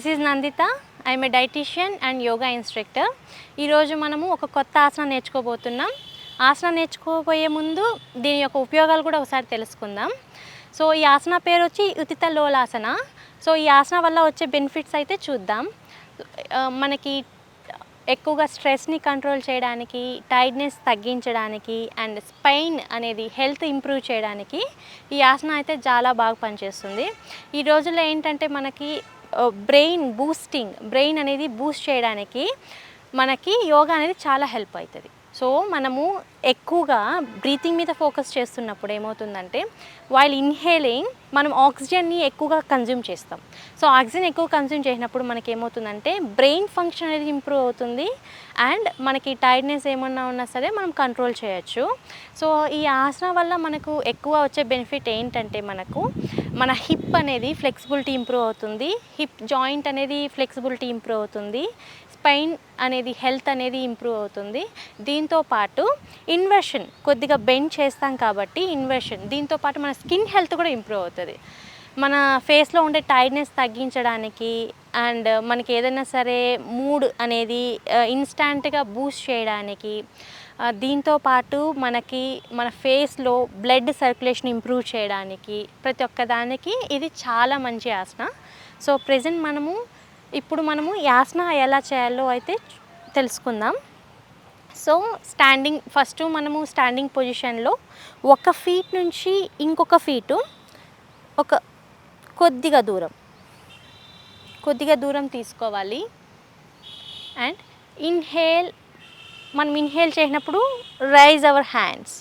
This is Nandita I'm a dietician and yoga instructor ఈరోజు మనము ఒక కొత్త ఆసనం నేర్చుకోబోతున్నాం. ఆసనం నేర్చుకోబోయే ముందు దీని యొక్క ఉపయోగాలు కూడా ఒకసారి తెలుసుకుందాం. సో ఈ ఆసన పేరు వచ్చి ఉతిత లోలాసన. సో ఈ ఆసన వల్ల వచ్చే బెనిఫిట్స్ అయితే చూద్దాం. మనకి ఎక్కువగా స్ట్రెస్ని కంట్రోల్ చేయడానికి టైర్డ్నెస్ తగ్గించడానికి అండ్ స్పైన్ అనేది హెల్త్ ఇంప్రూవ్ చేయడానికి ఈ ఆసనం అయితే చాలా బాగా పనిచేస్తుంది. ఈ రోజుల్లో ఏంటంటే మనకి బ్రెయిన్ బూస్టింగ్ బ్రెయిన్ అనేది బూస్ట్ చేయడానికి మనకి యోగా అనేది చాలా హెల్ప్ అవుతుంది. సో మనము ఎక్కువగా బ్రీతింగ్ మీద ఫోకస్ చేస్తున్నప్పుడు ఏమవుతుందంటే వైల్ ఇన్హేలింగ్ మనం ఆక్సిజన్ని ఎక్కువగా కన్జ్యూమ్ చేస్తాం. సో ఆక్సిజన్ ఎక్కువ కన్జ్యూమ్ చేసినప్పుడు మనకి ఏమవుతుందంటే బ్రెయిన్ ఫంక్షన్ అనేది ఇంప్రూవ్ అవుతుంది అండ్ మనకి టైర్డ్నెస్ ఏమన్నా ఉన్నా సరే మనం కంట్రోల్ చేయొచ్చు. సో ఈ ఆసన వల్ల మనకు ఎక్కువ వచ్చే బెనిఫిట్ ఏంటంటే మనకు మన హిప్ అనేది ఫ్లెక్సిబిలిటీ ఇంప్రూవ్ అవుతుంది హిప్ జాయింట్ అనేది ఫ్లెక్సిబిలిటీ ఇంప్రూవ్ అవుతుంది స్పైన్ అనేది హెల్త్ అనేది ఇంప్రూవ్ అవుతుంది. దీంతో పాటు ఇన్వర్షన్ కొద్దిగా బెండ్ చేస్తాం కాబట్టి ఇన్వర్షన్. దీంతో పాటు మన స్కిన్ హెల్త్ కూడా ఇంప్రూవ్ అవుతుంది. మన ఫేస్లో ఉండే టైర్డ్నెస్ తగ్గించడానికి అండ్ మనకి ఏదైనా సరే మూడ్ అనేది ఇన్స్టాంట్గా బూస్ట్ చేయడానికి దీంతో పాటు మనకి మన ఫేస్లో బ్లడ్ సర్క్యులేషన్ ఇంప్రూవ్ చేయడానికి ప్రతి ఒక్కదానికి ఇది చాలా మంచి ఆసన. సో ప్రజెంట్ మనము ఇప్పుడు మనము యాస్న ఎలా చేయాలో అయితే తెలుసుకుందాం. సో స్టాండింగ్ ఫస్ట్ మనము స్టాండింగ్ పొజిషన్లో ఒక ఫీట్ నుంచి ఇంకొక ఫీటు ఒక కొద్దిగా దూరం కొద్దిగా దూరం తీసుకోవాలి. అండ్ ఇన్హేల్ మనం ఇన్హేల్ చేసినప్పుడు రైజ్ అవర్ హ్యాండ్స్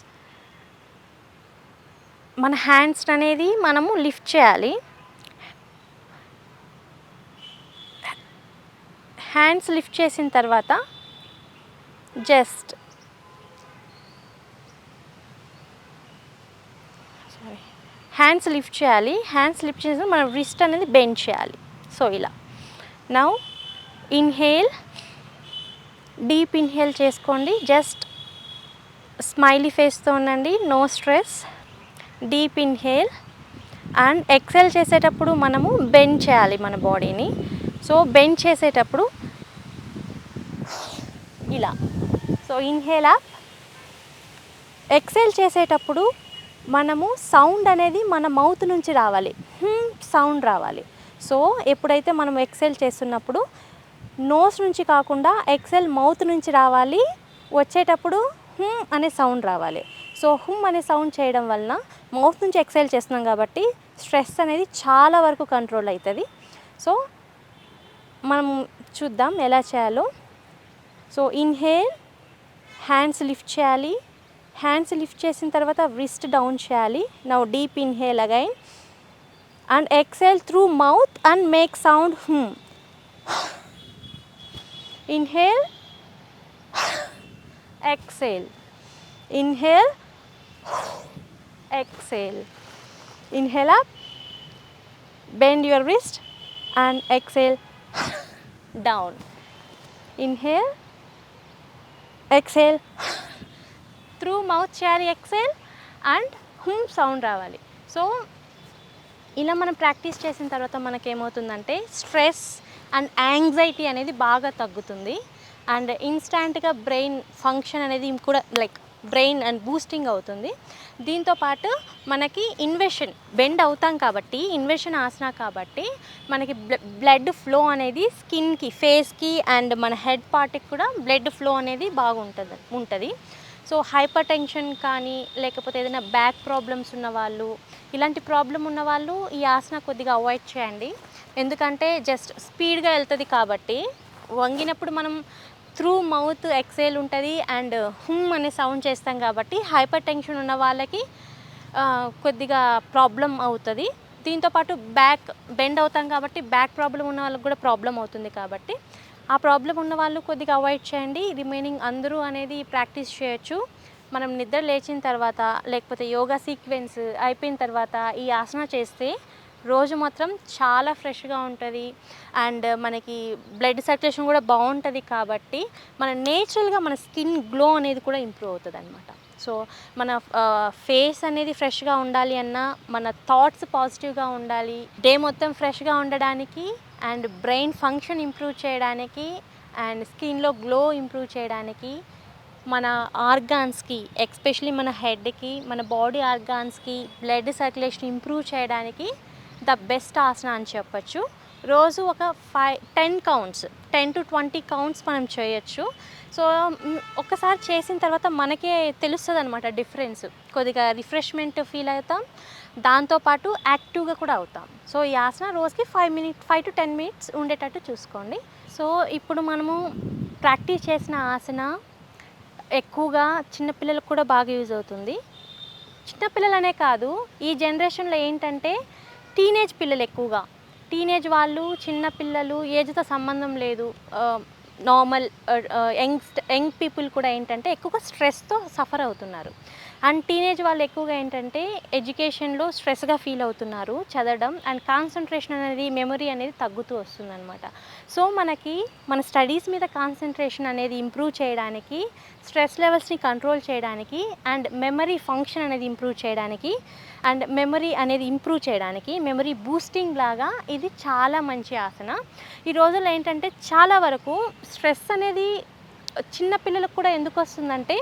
మన హ్యాండ్స్ అనేది మనము లిఫ్ట్ చేయాలి. హ్యాండ్స్ లిఫ్ట్ చేసిన తర్వాత జస్ట్ సారీ హ్యాండ్స్ లిఫ్ట్ చేయాలి. హ్యాండ్స్ లిఫ్ట్ చేసిన మనం రిస్ట్ అనేది బెండ్ చేయాలి. సో ఇలా. నౌ ఇన్హేల్ డీప్ ఇన్హేల్ చేసుకోండి. జస్ట్ స్మైలీ ఫేస్తో ఉండండి. No stress deep inhale and exhale చేసేటప్పుడు మనము బెండ్ చేయాలి మన బాడీని సో బెండ్ చేసేటప్పుడు ఇలా. So inhale. అప్ ఎక్సెల్ చేసేటప్పుడు మనము సౌండ్ అనేది మన మౌత్ నుంచి రావాలి. సౌండ్ రావాలి. సో ఎప్పుడైతే మనం ఎక్సెల్ చేస్తున్నప్పుడు నోస్ నుంచి కాకుండా ఎక్సెల్ మౌత్ నుంచి రావాలి. వచ్చేటప్పుడు హుమ్ అనే సౌండ్ రావాలి. సో హుమ్ అనే సౌండ్ చేయడం వలన మౌత్ నుంచి ఎక్సెల్ చేస్తున్నాం కాబట్టి స్ట్రెస్ అనేది చాలా వరకు కంట్రోల్ అవుతుంది. సో మనం చూద్దాం ఎలా చేయాలో. సో ఇన్హేల్ హ్యాండ్స్ లిఫ్ట్ చేయాలి. హ్యాండ్స్ లిఫ్ట్ చేసిన తర్వాత రిస్ట్ డౌన్ చేయాలి. Now deep inhale again and exhale through mouth and make sound hum inhale exhale inhale exhale inhale up bend your wrist and exhale. Down. Inhale. Exhale. Through mouth చేయాలి exhale and hum sound రావాలి. So ఇలా మనం practice చేసిన తర్వాత మనకేమవుతుందంటే stress and anxiety అనేది బాగా తగ్గుతుంది. And ఇన్స్టాంట్గా brain function అనేది కూడా లైక్ బ్రెయిన్ అండ్ బూస్టింగ్ అవుతుంది. దీంతో పాటు మనకి ఇన్వెషన్ బెండ్ అవుతాం కాబట్టి ఇన్వెషన్ ఆసన కాబట్టి మనకి బ్లడ్ ఫ్లో అనేది స్కిన్కి ఫేస్కి అండ్ మన హెడ్ పార్ట్కి కూడా బ్లడ్ ఫ్లో అనేది బాగుంటుంది ఉంటుంది. సో హైపర్ టెన్షన్ కానీ లేకపోతే ఏదైనా బ్యాక్ ప్రాబ్లమ్స్ ఉన్న వాళ్ళు ఇలాంటి ప్రాబ్లం ఉన్న వాళ్ళు ఈ ఆసన కొద్దిగా అవాయిడ్ చేయండి. ఎందుకంటే జస్ట్ స్పీడ్గా వెళ్తుంది కాబట్టి వంగినప్పుడు మనం త్రూ మౌత్ ఎక్సేల్ ఉంటుంది అండ్ హుమ్ అనే సౌండ్ చేస్తాం కాబట్టి హైపర్ టెన్షన్ ఉన్న వాళ్ళకి కొద్దిగా ప్రాబ్లం అవుతుంది. దీంతోపాటు బ్యాక్ బెండ్ అవుతాం కాబట్టి బ్యాక్ ప్రాబ్లం ఉన్న వాళ్ళకి కూడా ప్రాబ్లం అవుతుంది కాబట్టి ఆ ప్రాబ్లం ఉన్న వాళ్ళు కొద్దిగా అవాయిడ్ చేయండి. రిమైనింగ్ అందరూ అనేది ప్రాక్టీస్ చేయొచ్చు. మనం నిద్ర లేచిన తర్వాత లేకపోతే యోగా సీక్వెన్స్ అయిపోయిన తర్వాత ఈ ఆసన చేస్తే రోజు మాత్రం చాలా ఫ్రెష్గా ఉంటుంది. అండ్ మనకి బ్లడ్ సర్క్యులేషన్ కూడా బాగుంటుంది కాబట్టి మన నేచురల్గా మన స్కిన్ గ్లో అనేది కూడా ఇంప్రూవ్ అవుతుంది అనమాట సో మన ఫేస్ అనేది ఫ్రెష్గా ఉండాలి అన్నా మన థాట్స్ పాజిటివ్గా ఉండాలి డే మొత్తం ఫ్రెష్గా ఉండడానికి అండ్ బ్రెయిన్ ఫంక్షన్ ఇంప్రూవ్ చేయడానికి అండ్ స్కిన్లో గ్లో ఇంప్రూవ్ చేయడానికి మన ఆర్గాన్స్కి ఎక్స్పెషలీ మన హెడ్కి మన బాడీ ఆర్గాన్స్కి బ్లడ్ సర్క్యులేషన్ ఇంప్రూవ్ చేయడానికి ద బెస్ట్ ఆసన అని చెప్పచ్చు. రోజు ఒక five ten counts ten to twenty counts మనం చేయొచ్చు. సో ఒకసారి ఒక్కసారి చేసిన తర్వాత మనకే తెలుస్తుంది అనమాట డిఫరెన్స్. కొద్దిగా రిఫ్రెష్మెంట్ ఫీల్ అవుతాం. దాంతోపాటు యాక్టివ్గా కూడా అవుతాం. సో ఈ ఆసన రోజుకి five minute five to ten minutes ఉండేటట్టు చూసుకోండి. సో ఇప్పుడు మనము ప్రాక్టీస్ చేసిన ఆసన ఎక్కువగా చిన్నపిల్లలకు కూడా బాగా యూజ్ అవుతుంది. చిన్నపిల్లలనే కాదు ఈ జనరేషన్లో ఏంటంటే టీనేజ్ పిల్లలు ఎక్కువగా. టీనేజ్ వాళ్ళు చిన్న పిల్లలు ఏజ్తో సంబంధం లేదు. నార్మల్ యంగ్ యంగ్ పీపుల్ కూడా ఏంటంటే ఎక్కువగా స్ట్రెస్తో సఫర్ అవుతున్నారు. అండ్ టీనేజ్ వాళ్ళు ఎక్కువగా ఏంటంటే ఎడ్యుకేషన్లో స్ట్రెస్గా ఫీల్ అవుతున్నారు చదవడం అండ్ కాన్సన్ట్రేషన్ అనేది మెమరీ అనేది తగ్గుతూ వస్తుందన్నమాట. సో మనకి మన స్టడీస్ మీద కాన్సన్ట్రేషన్ అనేది ఇంప్రూవ్ చేయడానికి స్ట్రెస్ లెవెల్స్ని కంట్రోల్ చేయడానికి అండ్ మెమరీ ఫంక్షన్ అనేది ఇంప్రూవ్ చేయడానికి అండ్ మెమరీ అనేది ఇంప్రూవ్ చేయడానికి మెమరీ బూస్టింగ్ లాగా ఇది చాలా మంచి ఆసన. ఈ రోజుల్లో ఏంటంటే చాలా వరకు స్ట్రెస్ అనేది చిన్న పిల్లలకు కూడా ఎందుకు వస్తుందంటే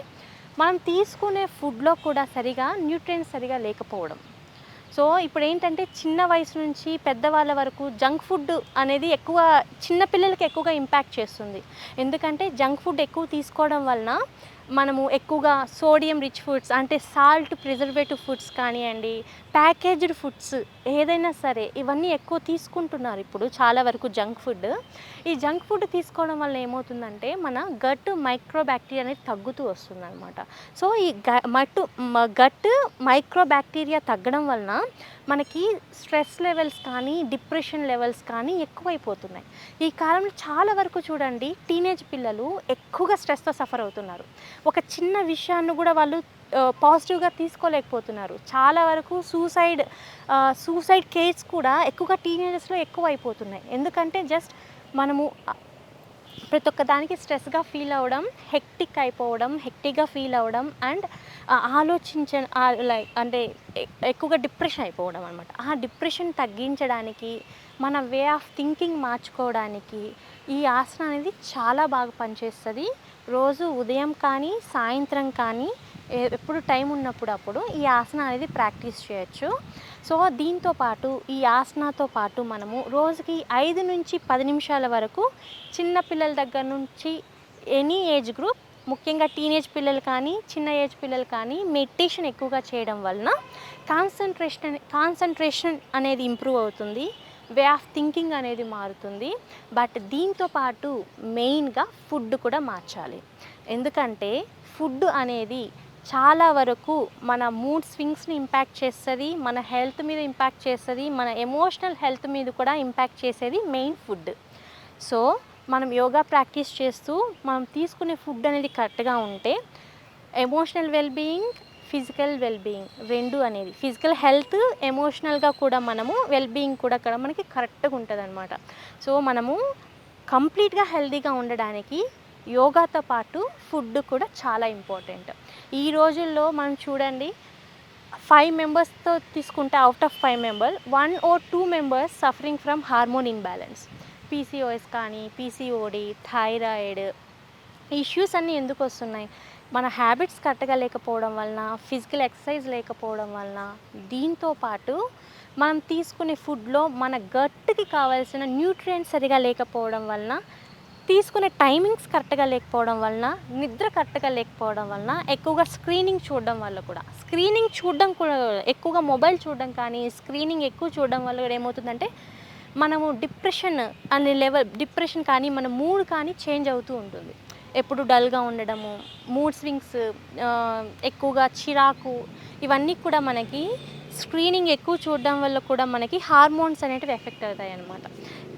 మనం తీసుకునే ఫుడ్లో కూడా సరిగా న్యూట్రియంట్స్ సరిగా లేకపోవడం. సో ఇప్పుడు ఏంటంటే చిన్న వయసు నుంచి పెద్దవాళ్ళ వరకు జంక్ ఫుడ్ అనేది ఎక్కువ చిన్నపిల్లలకి ఎక్కువగా ఇంపాక్ట్ చేస్తుంది. ఎందుకంటే జంక్ ఫుడ్ ఎక్కువ తీసుకోవడం వలన మనము ఎక్కువగా సోడియం రిచ్ ఫుడ్స్ అంటే సాల్ట్ ప్రిజర్వేటివ్ ఫుడ్స్ కానివ్వండి ప్యాకేజ్డ్ ఫుడ్స్ ఏదైనా సరే ఇవన్నీ ఎక్కువ తీసుకుంటున్నారు ఇప్పుడు చాలా వరకు జంక్ ఫుడ్. ఈ జంక్ ఫుడ్ తీసుకోవడం వల్ల ఏమవుతుందంటే మన గట్ మైక్రోబ్యాక్టీరియా అనేది తగ్గుతూ వస్తుందన్నమాట. సో ఈ గ మట్టు గట్ గట్ మైక్రోబ్యాక్టీరియా తగ్గడం వలన మనకి స్ట్రెస్ లెవెల్స్ కానీ డిప్రెషన్ లెవెల్స్ కానీ ఎక్కువైపోతున్నాయి. ఈ కాలంలో చాలా వరకు చూడండి టీనేజ్ పిల్లలు ఎక్కువగా స్ట్రెస్తో సఫర్ అవుతున్నారు. ఒక చిన్న విషయాన్ని కూడా వాళ్ళు పాజిటివ్గా తీసుకోలేకపోతున్నారు. చాలా వరకు సూసైడ్ సూసైడ్ కేస్ కూడా ఎక్కువగా టీనేజర్స్లో ఎక్కువ అయిపోతున్నాయి ఎందుకంటే జస్ట్ మనము ప్రతి ఒక్క దానికి స్ట్రెస్గా ఫీల్ అవ్వడం హెక్టిక్ అయిపోవడం హెక్టిక్గా ఫీల్ అవ్వడం అండ్ ఆలోచించ లైక్ అంటే ఎక్కువగా డిప్రెషన్ అయిపోవడం అనమాట ఆ డిప్రెషన్ తగ్గించడానికి మన వే ఆఫ్ థింకింగ్ మార్చుకోవడానికి ఈ ఆసన అనేది చాలా బాగా పనిచేస్తుంది. రోజు ఉదయం కానీ సాయంత్రం కానీ ఎప్పుడు టైం ఉన్నప్పుడు అప్పుడు ఈ ఆసన అనేది ప్రాక్టీస్ చేయొచ్చు. సో దీంతో పాటు ఈ ఆసనతో పాటు మనము రోజుకి ఐదు నుంచి పది నిమిషాల వరకు చిన్న పిల్లల దగ్గర నుంచి ఎనీ ఏజ్ గ్రూప్ ముఖ్యంగా టీనేజ్ పిల్లలు కానీ చిన్న ఏజ్ పిల్లలు కానీ మెడిటేషన్ ఎక్కువగా చేయడం వలన కాన్సన్ట్రేషన్ కాన్సన్ట్రేషన్ అనేది ఇంప్రూవ్ అవుతుంది. వే ఆఫ్ థింకింగ్ అనేది మారుతుంది. బట్ దీంతో పాటు మెయిన్గా ఫుడ్ కూడా మార్చాలి. ఎందుకంటే ఫుడ్ అనేది చాలా వరకు మన మూడ్ స్వింగ్స్ని ఇంపాక్ట్ చేస్తుంది మన హెల్త్ మీద ఇంపాక్ట్ చేస్తుంది మన ఎమోషనల్ హెల్త్ మీద కూడా ఇంపాక్ట్ చేసేది మెయిన్ ఫుడ్ సో మనం యోగా ప్రాక్టీస్ చేస్తూ మనం తీసుకునే ఫుడ్ అనేది కరెక్ట్గా ఉంటే ఎమోషనల్ వెల్బీయింగ్ ఫిజికల్ వెల్బీయింగ్ రెండు అనేది ఫిజికల్ హెల్త్ ఎమోషనల్గా కూడా మనము వెల్బీయింగ్ కూడా అక్కడ మనకి కరెక్ట్గా ఉంటుంది అనమాట సో మనము కంప్లీట్గా హెల్తీగా ఉండడానికి యోగాతో పాటు ఫుడ్ కూడా చాలా ఇంపార్టెంట్. ఈ రోజుల్లో మనం చూడండి ఫైవ్ మెంబర్స్తో తీసుకుంటే out of five member one or two members suffering from hormone imbalance PCOS కానీ పీసీఓడి థైరాయిడ్ ఇష్యూస్ అన్నీ ఎందుకు వస్తున్నాయి? మన హ్యాబిట్స్ కరెక్ట్గా లేకపోవడం వలన ఫిజికల్ ఎక్సర్సైజ్ లేకపోవడం వలన దీంతో పాటు మనం తీసుకునే ఫుడ్లో మన గట్కి కావాల్సిన న్యూట్రియంట్స్ సరిగా లేకపోవడం వలన తీసుకునే టైమింగ్స్ కరెక్ట్గా లేకపోవడం వలన నిద్ర కరెక్ట్గా లేకపోవడం వలన ఎక్కువగా స్క్రీనింగ్ చూడడం వల్ల కూడా. స్క్రీనింగ్ చూడడం కూడా ఎక్కువగా మొబైల్ చూడడం కానీ స్క్రీనింగ్ ఎక్కువ చూడడం వల్ల కూడా ఏమవుతుందంటే మనము డిప్రెషన్ అనే లెవెల్ డిప్రెషన్ కానీ మన మూడ్ కానీ చేంజ్ అవుతూ ఉంటుంది. ఎప్పుడు డల్గా ఉండడము మూడ్ స్వింగ్స్ ఎక్కువగా చిరాకు ఇవన్నీ కూడా మనకి స్క్రీనింగ్ ఎక్కువ చూడడం వల్ల కూడా మనకి హార్మోన్స్ అనేటివి ఎఫెక్ట్ అవుతాయి అన్నమాట.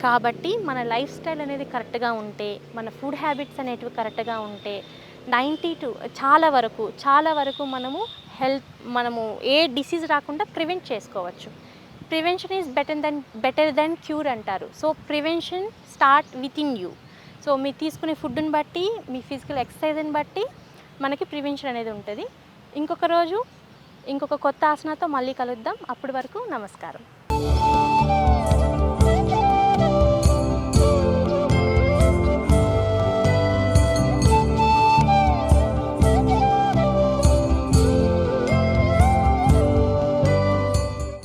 కాబట్టి మన లైఫ్ స్టైల్ అనేది కరెక్ట్గా ఉంటే మన ఫుడ్ హ్యాబిట్స్ అనేటివి కరెక్ట్గా ఉంటే నైంటీ టు చాలా వరకు చాలా వరకు మనము హెల్త్ మనము ఏ డిసీజ్ రాకుండా ప్రివెంట్ చేసుకోవచ్చు. Prevention is better than better than cure అంటారు. So prevention start with in you. So మీరు తీసుకునే ఫుడ్ని బట్టి మీ ఫిజికల్ ఎక్సర్సైజ్ని బట్టి మనకి ప్రివెన్షన్ అనేది ఉంటుంది. ఇంకొక రోజు ఇంకొక కొత్త ఆసనాతో మళ్ళీ కలుద్దాం. అప్పటి వరకు నమస్కారం.